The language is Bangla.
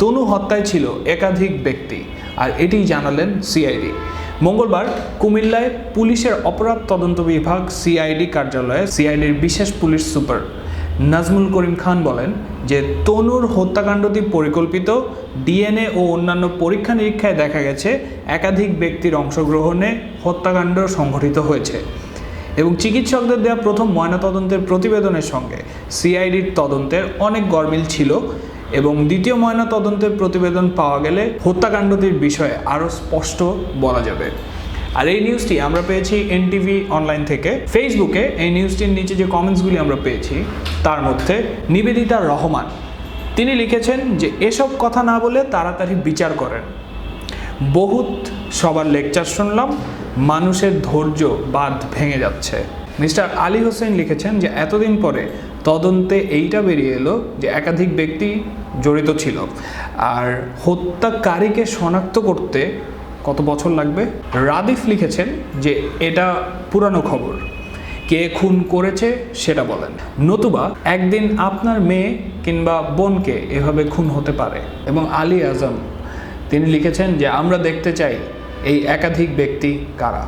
তনু হত্যায় ছিল একাধিক ব্যক্তি, আর এটিই জানালেন সিআইডি। মঙ্গলবার কুমিল্লায় পুলিশের অপরাধ তদন্ত বিভাগ সিআইডি কার্যালয়ে সিআইডির বিশেষ পুলিশ সুপার নাজমুল করিম খান বলেন যে তনুর হত্যাকাণ্ডটি পরিকল্পিত, ডিএনএ ও অন্যান্য পরীক্ষা নিরীক্ষায় দেখা গেছে একাধিক ব্যক্তির অংশগ্রহণে হত্যাকাণ্ড সংঘটিত হয়েছে এবং চিকিৎসকদের দেওয়া প্রথম ময়নাতদন্তের প্রতিবেদনের সঙ্গে সিআইডির তদন্তের অনেক গরমিল ছিল। এবং দ্বিতীয় ময়না তদন্তের প্রতিবেদন পাওয়া গেলে হত্যাকাণ্ডটির বিষয়ে আরও স্পষ্ট বলা যাবে। আর এই নিউজটি আমরা পেয়েছি এনটিভি অনলাইন থেকে। ফেসবুকে এই নিউজটির নিচে যে কমেন্টসগুলি আমরা পেয়েছি, তার মধ্যে নিবেদিতা রহমান। তিনি লিখেছেন যে, এসব কথা না বলে তাড়াতাড়ি বিচার করেন। বহুত সবার লেকচার শুনলাম, মানুষের ধৈর্য বাঁধ ভেঙে যাচ্ছে। মিস্টার আলী হোসেন লিখেছেন যে, এতদিন পরে তদন্তে এইটা বেরিয়ে এলো যে একাধিক ব্যক্তি জড়িত ছিল। আর হত্যাকারীকে শনাক্ত করতে কত বছর লাগবে? রাদিফ লিখেছেন যে এটা পুরানো খবর। কে খুন করেছে সেটা বলেন। নতুবা একদিন আপনার মেয়ে কিংবা বোনকে এভাবে খুন হতে পারে এবং আলী আজম, তিনি লিখেছেন যে আমরা দেখতে চাই এই একাধিক ব্যক্তি কারা।